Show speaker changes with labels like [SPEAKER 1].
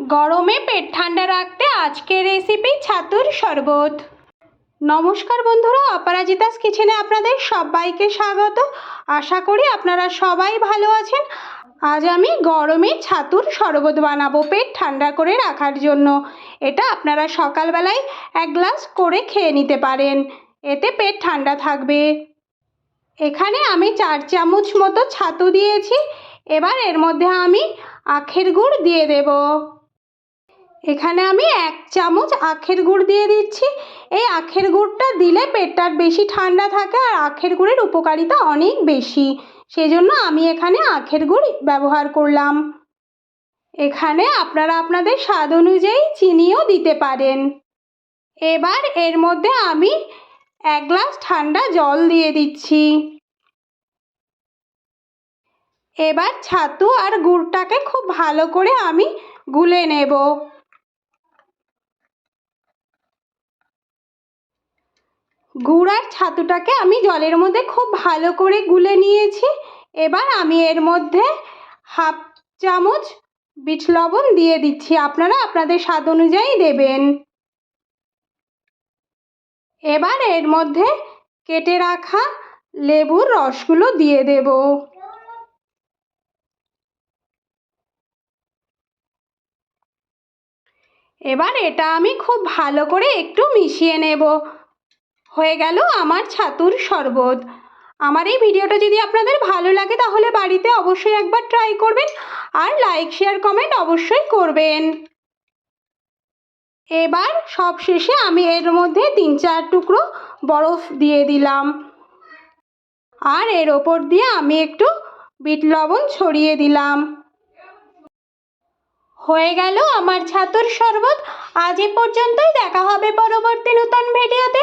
[SPEAKER 1] গরমে পেট ঠান্ডা রাখতে আজকের রেসিপি ছাতুর শরবত। নমস্কার বন্ধুরা, অপরাজিতাস কিচেনে আপনাদের সবাইকে স্বাগত। আশা করি আপনারা সবাই ভালো আছেন। আজ আমি গরমে ছাতুর শরবত বানাবো পেট ঠান্ডা করে রাখার জন্য। এটা আপনারা সকালবেলায় এক গ্লাস করে খেয়ে নিতে পারেন। এতে পেট ঠান্ডা থাকবে। এখানে আমি চার চামচ মতো ছাতু দিয়েছি। এবার এর মধ্যে আমি আখের গুড় দিয়ে দেব। এখানে আমি এক চামচ আখের গুড় দিয়ে দিচ্ছি। এই আখের গুড়টা দিলে পেটটা বেশি ঠান্ডা থাকে আর আখের গুড়ের উপকারিতা অনেক বেশি। সেজন্য আমি এখানে আখের গুড় ব্যবহার করলাম। এখানে আপনারা আপনাদের স্বাদ অনুযায়ী চিনিও দিতে পারেন। এবার এর মধ্যে আমি এক গ্লাস ঠান্ডা জল দিয়ে দিচ্ছি। এবার ছাতু আর গুড়টাকে খুব ভালো করে আমি গুলে নেব। গুড় আর ছাতুটাকে আমি জলের মধ্যে খুব ভালো করে গুলে নিয়েছি। এবার আমি এর মধ্যে হাফ চামচ বিট লবণ দিয়ে দিচ্ছি। আপনারা আপনাদের স্বাদ অনুযায়ী দেবেন। এবার এর মধ্যে কেটে রাখা লেবুর রসগুলো দিয়ে দেব। এবার এটা আমি খুব ভালো করে একটু মিশিয়ে নেব। হয়ে গেল আমার ছাতুর শরবত। আমার এই ভিডিওটা যদি আপনাদের ভালো লাগে তাহলে বাড়িতে অবশ্যই একবার ট্রাই করবেন আর লাইক শেয়ার কমেন্ট অবশ্যই করবেন। এবার সব শেষে আমি এর মধ্যে তিন চার টুকরো বরফ দিয়ে দিলাম। আর এর ওপর দিয়ে আমি একটু বিট লবণ ছড়িয়ে দিলাম। হয়ে গেল আমার ছাতুর শরবত। আজ এ পর্যন্তই। দেখা হবে পরবর্তী নতুন ভিডিওতে।